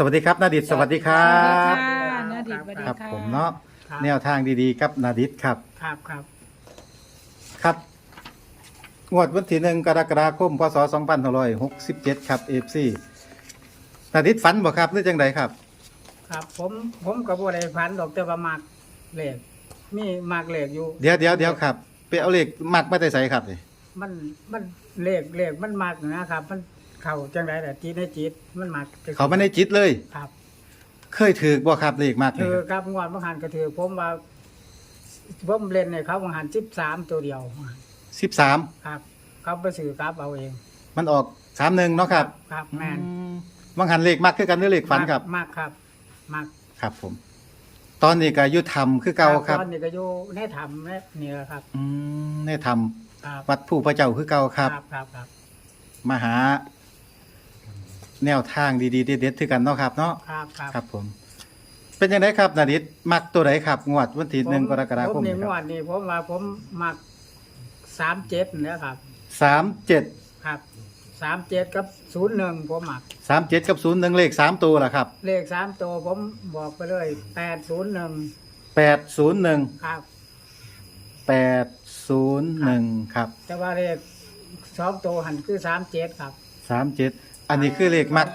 สวัสดีครับนาดิตสวัสดีครัสวัสดีบ ค่ะนาดิตสวัสดีครับค่ะผมเนาะครับ แนวทางดีๆครับนาดิตครับ ครับครับครับงวดวันที่หนึ่งกรกฎาคมพศ2567 ครับเอฟซีนาดิตฝันบ่ครับหรือจังไดครับ ครับ ผมผมกับบัวได้พันดอกแต่ว่ามักเหล็กมีมักเหล็กอยู่ เดี๋ยวเดี๋ยวเดี๋ยวครับไปเอาเลขมักมาแต่ใส่ครับนี่มันมันเหล็กเหล็กมันมักนะครับ มัน เข่าจังไรแต่จีดในจีดมันมักเขาไม่ได้จิตเลย ครับ เคยถือบ่ครับเลขมักถืนี่อครับงวดบางหันก็ถือผมว่าผมเล่นในเขาบางหันสิบสามตัวเดียวสิบสามครับ เขาไปสื่อครับเอาเองมันออกสามหนึ่งเนาะครับครับแมนอืมบางหันเลขมักคือกันหรือเลขฝันครับ มากครับมักครับผม ตอนนี้ก็อยุธรรมคือเก่าครับตอนนี้ก็อยู่ในธรรมนี่แหละครับ อืมในธรรมครับวัดผู้พระเจ้าคือเก่าครับ ครับครับ มาหา แนวทางดีๆเด็ดๆคือกันเนาะครับเนาะครับครับครับผม เป็นยังไงครับนาดิตมักตัวไหนครับงวดวันที่หนึ่งกรกฎาคผมมนี่นี่คงวรับดนี่ผมว่าผมมักสามเจ็ดนะครับ สามเจ็ดครับสามเจ็ดกับศูนย์หนึ่งผมมัก สามเจ็ดกับศูนย์หนึ่งเลขสามตัวล่ะครับเลขสามตัวผมบอกไปเลยแปดศูนย์หนึ่งแปดศูนย์หนึ่งครับ แปดศูนย์หนึ่งครับแต่ว่าเลขสองตัวหันคือสามเจ็ดครับสามเจ็ด อันนี้คือเลขมัก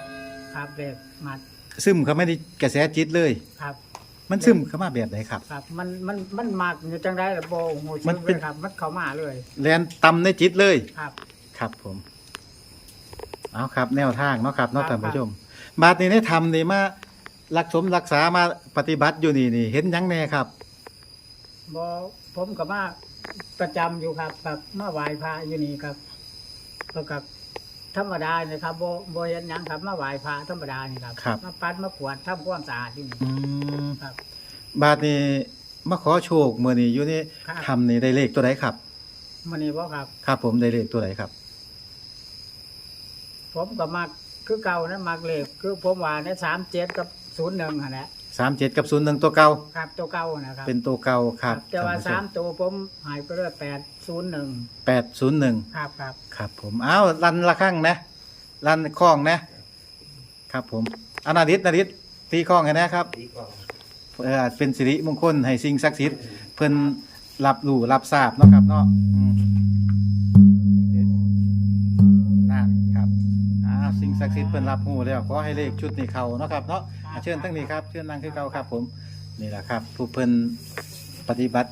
ครับเลขมัดซึมเขาไม่ได้กระแสจิตเลย ครับ มันซึมเข้ามาแบบไหนครับ ครับ มันมันมันมักอยู่จังได้ระโบหูมัชื่นอเป็เป็น นครับ มันเข้ามาเลย แลนตำในจิตเลย ครับ ครับผม เอาครับ แนวทางเนาะครับเนาะครัท่าบ นผู้ชม บาทนี้ได้ทำนี่มารักสมรักษามาปฏิบัติอยู่นี่นี่ เห็นหยังแน่ครับ บอผมกับมาประจำอยู่ครับกับมาไหว้พระอยู่นี่ครับแล้วกับ ธรรมดาเนี่ยครับโบโบเห็นหยังครับมาไหว้พระธรรมดานี่ครับครับ มาปัดมากวาดทำความสะอาดอยู่นี่อืมครับบาทนี้มาขอโชคเมื่อนี้อยู่นี่ครับทำนี่ได้เลขตัวไหนครับ มันนี่บ่ครับ ครับ ผมได้เลขตัวไหนครับ ผมก็มักคือเก่านะมักเลขคือผมว่าในสามเจ็ดกับศูนย์หนึ่งแหละ สามเจ็ดกับศูนย์หนึ่งตัวเก่าครับตัวเก่านะครับเป็นตัวเก่าครับแต่ว่าท่สานมผู้ชตัวผมหายไปเลยแปดศูนย์หนึ่งแปดศูนย์หนึ่งครับครับครับผมอ้าวรันละข้างนะรันคล้องนะ ครับผมอนาดิตนาดิตตีคล้องให้นะครับเออเป็นสิริมงคลให้สิ่งศักดิ์สิทธิ์เพิ่นรับรู้รับทราบเนาะครับเนาะ ศักดิ์สิทธิ์เพิ่นรับรู้แล้วขอให้เลขชุดนี้เข้าเนาะครับเนาะอะเชิญทั้งนี้ครับเชิญนั่งคือเก่าครับผมนี่แหละครับ ผู้เพิ่นปฏิบัติ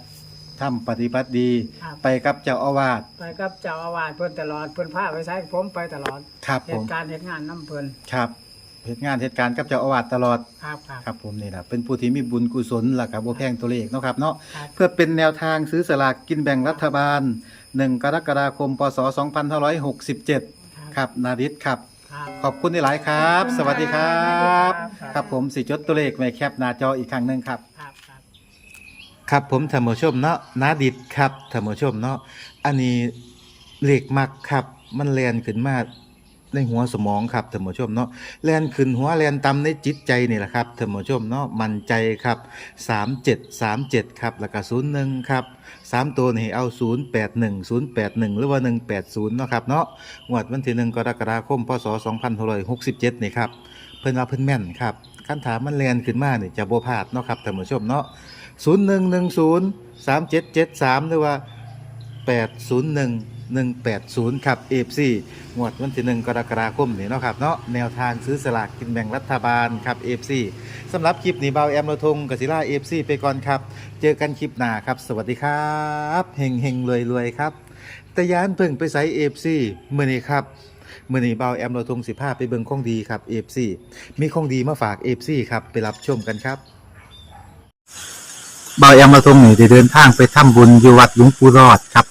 ทำปฏิบัติดีครับ ไปกับเจ้าอาวาสไปกับเจ้าอาวาสเพิ่นตลอดเพิ่นพาไปใช้ผมไปตลอดครับเหผมตุการณ์เหตุงานน้ำเพิ่นครับเหตุงานเหตุการณ์กับเจ้าอาวาสตลอด ครับครับ ครับผมนี่แหละเป็นผู้ที่มีบุญกุศลล่ะครับบ่แพงตัวเลขเนาะครับเนาะครับเพื่อเป็นแนวทางซื้อสลากกินแบ่งรัฐบาล 1 กรกฎาคม พศ 2567 ครับ นาดิษครับ ครับ ขอบคุณหลายๆครับ สวัสดีครับ ครับ ครับผมสิจดตัวเลขไว้แคปหน้าจออีกครั้งหนึ่งครับ ครับครับ ครับผมธรรมชมเนาะนาดิดครับธรรมชมเนาะอันนี้เหล็กมักครับ มันแลนขึ้นมา ในหัวสมองครับธรรมชมเนาะแลนขึ้นหัวแลนตำในจิตใจนี่แหละครับธรรมชมเนาะมันใจครับ 3737 ครับแล้วก็01 ครับสามตัวนี่เอา 081 081 หรือว่า 180 เนาะครับเนาะงวดวันที่ 1 กรกฎาคมพศ2567 นี่ครับ เพิ่นว่าเพิ่นแม่นครับคันถามมันแลนขึ้นมาเนี่ยจะบ่พลาดเนาะครับท่านผู้ชมเนาะศูนย์หนึ่งหนึ่งศูนย์สามเจ็ดเจ็ดสามหรือว่าแปดศูนย์หนึ่งแปดศูนย์ครับเอฟซีงวดวันที่หนึ่งกรกฎาคมนี่เนาะครับเนาะแนวทางซื้อสลากกินแบ่งรัฐบาลครับเอฟซีสำหรับคลิปนี้เบาแอมโรทงกศิล่าเอฟซีไปก่อนครับ เจอกันคลิปหน้าครับ สวัสดีครับเฮงเฮงรวยรวยครับแต่ยานเพิ่งไปใส่เอฟซีมื่อนี้ครับมื่อนี้เบาแอมโรทงสิภาพไปเบิ่งของดีครับเอฟซีมีของดีมาฝากเอฟซีครับไปรับชมกันครับเบาแอมมาตรงนี้ได้เดินทางไปทำบุญอยู่วัดหลวงปู่รอดครับ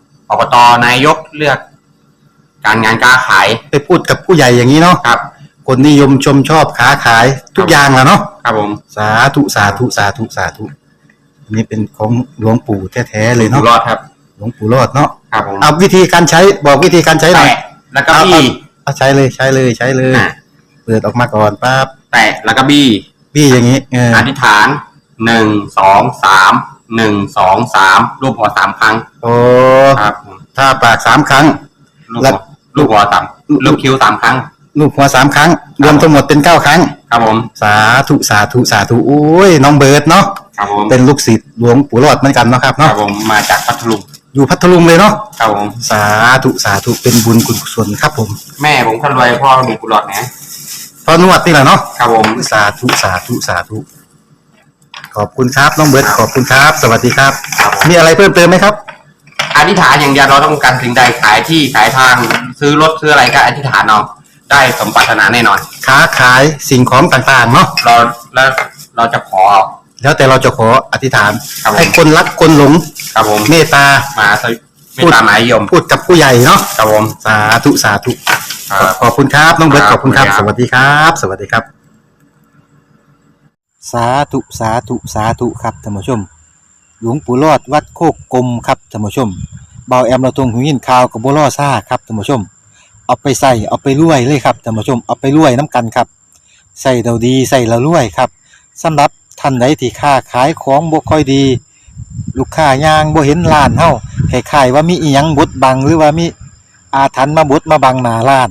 อบตนายกเลือก การงานการขายไปพูดกับผู้ใหญ่อย่างนี้เนาะครับ คนนิยมชมชอบค้าขายทุกอย่างแหละเนาะครับผมสาธุสาธุสาธุสาธุอันนี้เป็นของหลวงปู่แท้ๆเลยอยู่เนาะรอดครับ หลวงปู่รอดเนาะครับผมเอาวิธีการใช้บอกวิธีการใช้หน่อยแตะแล้วก็บี้เอาใช้เลยใช้เลยใช้เลย อะเปิดออกมาก่อนปั๊บแตะแล้วก็บี้พี่อย่างนี้เอออธิษฐานหนึ่งสองสามหนึ่งสองสามรูปหัวสามครั้ง โอ้ ครับผมถ้าปากสามครั้ง ลูกแล้หัววลูกหัวสามลูกคิ้วสามครั้ง ลูกหัวสามครั้ง รวมทั้งหมดเป็นเก้าครั้ง ครับผม สาธุสาธุสาธุโอ้ยน้องเบิร์ดเนาะครับผมเป็นลูกศิษย์หลวงปู่รอดเหมือนกันเนาะครับครัเนาะบผมมาจากพัทลุงอยู่พัทลุงเลยเนาะครับผม สาธุสาธุเป็นบุญกุศลครับผมแม่ผมคนรวยพ่อมีกุหลาบนะพอนวดนี่แหละเนาะครับผม สาธุสาธุสาธุขอบคุณครับน้องเบิร์ดขอบคุณครับ สวัสดีครับ ครับผม มีอะไรเพิ่มเติมไหมครับ อธิษฐานอย่างเดียวเราต้องการสิ่งใดขายที่ขายทางซื้อรถซื้ออะไรก็อธิษฐานเอาได้สมปรารถนาแน่นอน ค้าขายสิ่งของต่างๆเนาะเราแล้วเราจะขอเอาแล้วแต่เราจะขออธิษฐาน ครับผม ให้คนรักคนหลงครับผมเมตตา มาสวิไม่ตามหมายยมพูดกับผู้ใหญ่เนาะครับผม สาธุสาธุ ครับ ขอบคุณครับน้องเบิร์ตคขรับอบคุณครับขอบสคุณครับวัสดีครับ สวัสดีครับ สาธุ สาธุ สาธุ ครับท่านผู้ชม หลวงปู่รอดวัดโคกกลมครับท่านผู้ชมเบาแอมเราตรงหูยินข่าวกับบัวล่อซ่าครับท่านผู้ชม เอาไปใส่เอาไปรวยเลยครับท่านผู้ชมเอาไปรวยน้ำกันครับใส่เราดีใส่เรารวยครับสำหรับท่านใดที่ค้าขายของบ่ค่อยดี ลูกค้ายางบ่เห็นร้านเฮาคล้ายว่ามีอีหยังบดบังหรือว่ามีอาถรรพ์มาบดมาบังหน้าร้าน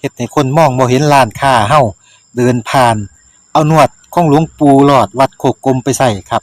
เฮ็ดให้คนมองบ่เห็นร้านค้าเฮาเดินผ่าน เอานวดของหลวงปู่หลอดวัดโคกกลมไปใส่ครับ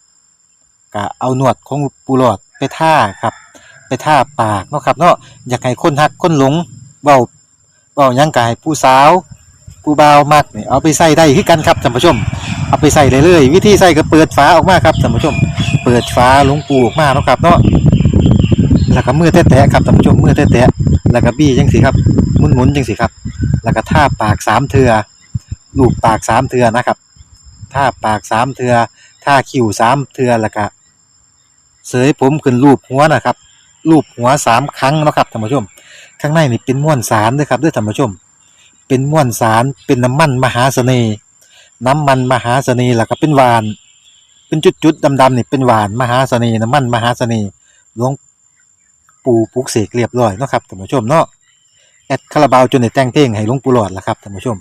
ก็เอาหนวดของปูหลอดไปท่าครับ ไปท่าปากเนาะครับเนาะอยากให้คนหักคนหลงเบาเบายังกายผู้สาวผู้บ่าวมักนี่เอาไปใส่ได้คือกันครับท่านผู้ชม เอาไปใส่เลยเลยวิธีใส่ก็เปิดฝาออกมาครับท่านผู้ชม เปิดฝาหลวงปูออกมาเนาะครับเนาะแล้วก็มือแตะๆครับท่านผู้ชมมือแตะๆแล้วก็บี้จังสิครับหมุนๆจังสิครับ แล้วก็ท่าปากสามเทือลูบปากสามเทือนะครับท่าปากสามเทือท่าคิ้วสามเทือแล้วก็ เสยผมขึ้นรูปหัวนะครับรูปหัวสามครั้งนะครับท่านผู้ชม ข้างในนี่เป็นม้วนสารด้วยครับด้วยท่านผู้ชม เป็นม้วนสารเป็นน้ำมันมหาเสน่ห์น้ำมันมหาเสน่ห์แล้วก็เป็นหวาน เป็นจุดๆดำๆนี่เป็นหวานมหาเสน่ห์น้ำมันมหาเสน่ห์หลวงปู่ปลุกเสกเรียบร้อยนะครับท่านผู้ชมเนาะแอดคาราบาวจนได้แต่งเพลงให้หลวงปู่หลอดล้วครับท่านผู้ชม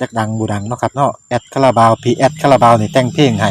จักดังบูดังเนาะครับเนาะแอดคาราบาวพีแอดคาราบาวนี่แต่งเพลงให้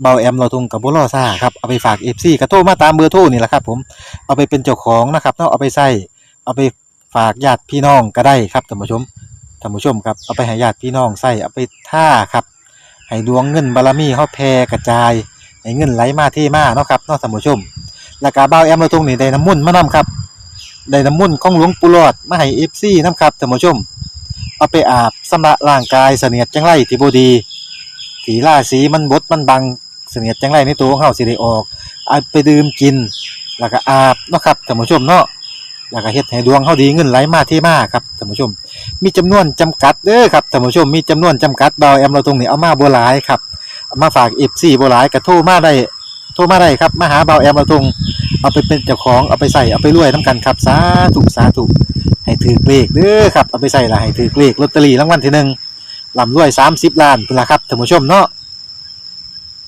เบาแอมเราทงกับบุรอซ่าครับเอาไปฝากเอฟซีกระโทรมาตามเบอร์โทรนี่แหละครับ ผมเอาไปเป็นเจ้าของนะครับเนาะเอาไปใส่เอาไปฝากญาติพี่น้องก็ได้ครับท่านผู้ชมท่านผู้ชมครับเอาไปให้ญาติพี่น้องใส่เอาไปท่าครับให้ดวงเงินบารมีเขาแผ่กระจายให้เงินไหลมาเทมาเนาะครับเนาะท่านผู้ชมแล้วก็เบาแอมเราทงนี่ได้น้ำมุ่นมานํครับได้น้ำมุ่นของหลวงปู่หลอดมาให้เอฟซีนํครับท่านผู้ชม เอาไปอาบสำระร่างกายเสนียดจังไรที่บดีถีล่าสีมันบดมันบัง เสนียดจังไรในตัวของเฮาสิได้ออกเอาไปดื่มกิน แล้วก็อาบเนาะครับท่านผู้ชมเนาะแล้วก็เฮ็ดให้ดวงเฮาดีเงินไหลมาเทมาครับท่านผู้ชม มีจำนวนจำกัดเด้อครับท่านผู้ชมมีจำนวนจำกัดเบาแอมเราตรงนี้เอามาบ่หลายครับเอามาฝาก FC บ่หลายก็โทรมาได้โทรมาได้ครับมาหาเบาแอมเราตรงเอาไปเป็นเจ้าของเอาไปใส่เอาไปรวยน้ำกันครับสาธุสาธุให้ถือเลขเด้อครับเอาไปใส่ละให้ถือเลขลอตเตอรี่รางวัลที่หนึ่งลำรวย30ล้านเป็นละครับท่านผู้ชมเนาะ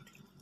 เพ